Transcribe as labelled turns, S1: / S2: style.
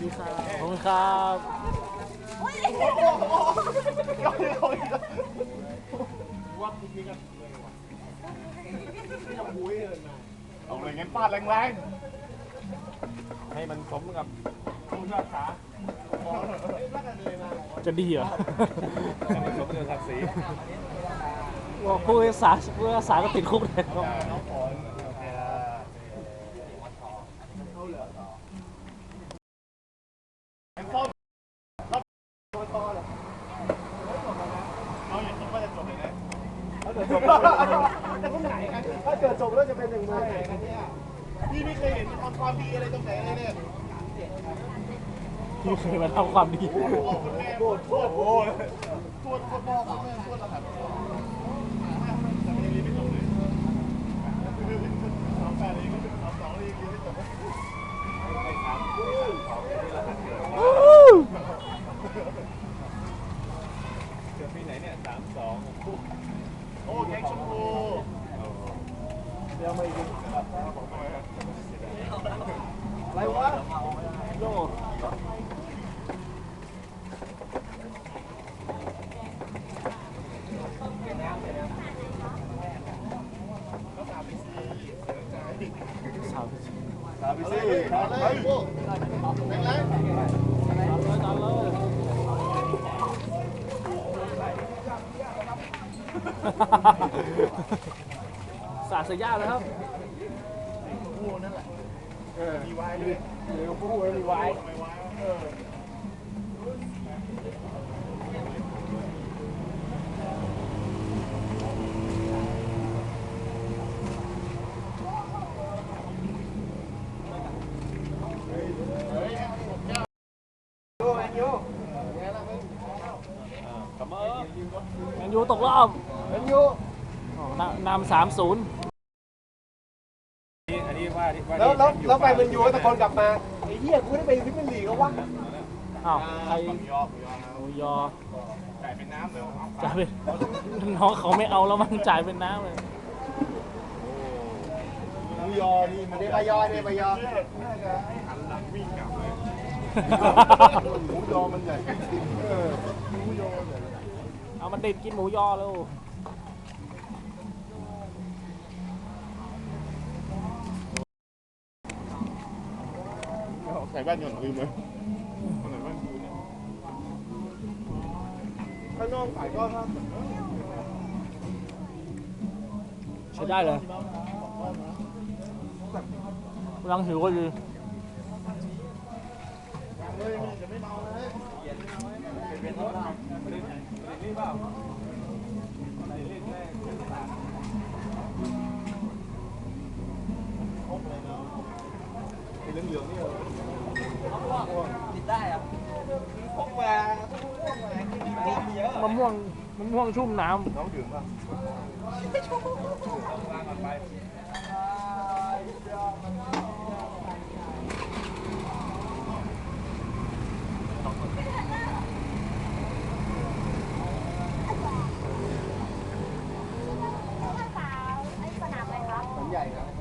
S1: ดีครับขอบคุณครับ
S2: เอาเลยงั้นฟาดแรง
S3: ให้มันสมกับผู้พิพากษา
S1: จะดีเหรอ
S3: ให้มันสมกับศักดิ์ศรี
S1: ว่าผู้รักษาผู้รักษาก็ติดคุกเลย ครับ
S2: ๆเอาอย่าคิดว่าจะจบเลยนะ
S4: ถ้าเกิดจบแล้วจะเป็นอย่างไร
S2: พี่ไม่เคยเห็นทำความดีอะไรตรงไหนเลยเนี่ย
S1: ที่เคยมาทำความดี
S2: โทษคุณแม่โทษโทษโทษโทษโทษพ่อโทษแม่โทษรหัสแต่มันยังเรียนไม่จบเลยสองแปดเองก็เป็นสองสองเองเรียนไม่จบ
S3: เกิดปีไหนเนี่ยสามสอง
S2: โอ้แกงชมพู
S4: อะไรวะ
S1: โย่ สาวที่
S2: ตามไปสิตามเลยพวกแรงแรง
S1: ตามเลยตามเลยสาดเสียยากเลยครับ
S2: พูนั่นแหละมีไว้เลย
S4: เดี๋ยวพูดมีไว้
S2: ไม่ไว้เออ
S4: โอ้ยโย่
S3: กำเออ
S1: แมนยูตกรอบ
S4: เป็นย่
S1: อ๋อ นำสามศูนย์
S3: นี่อันนี้ว่าที่ว่า
S4: แล้ว
S3: ที่
S4: แล้ว
S3: อยู่
S4: แล้วไปเป็นโย่ตะโกนกลับมาไอ้เหี้ยกูได้ไปพิมพ์ลีกแล้ววะ
S1: อ้าวใคร
S2: ยอมยอม
S1: หมูยอ
S2: จ่ายเป็นน้ำเลย
S1: จ่ายเป็นน้องเขาไม่เอาแล้วมั้งจ่ายเป็นน้ำเลย
S2: หมูยอนี่
S4: อันนี้ใบยออันนี้ใบยอ
S2: น่าจะให้หันหลังวิ่งกลับเลยหมูยอมันใหญ่เออหมูยอใหญ่
S1: เอามันเด็ดกินหมูยอแล้ว
S2: ส่แว่นก่อนลืมเลยคนไหนแว่นกูเนี่ย
S4: ข้างนอกขายก็ครับ
S1: ใช้ได้เลยกำลังหิวก็ดี
S2: เลย ติดได้ครับพวกมาวนพวกเยอะ
S1: มะม่วงมะม่วงชุ่มน้ำ
S2: น้องดื่มป่ะ
S3: ว่างกันไปใหญ่ครับ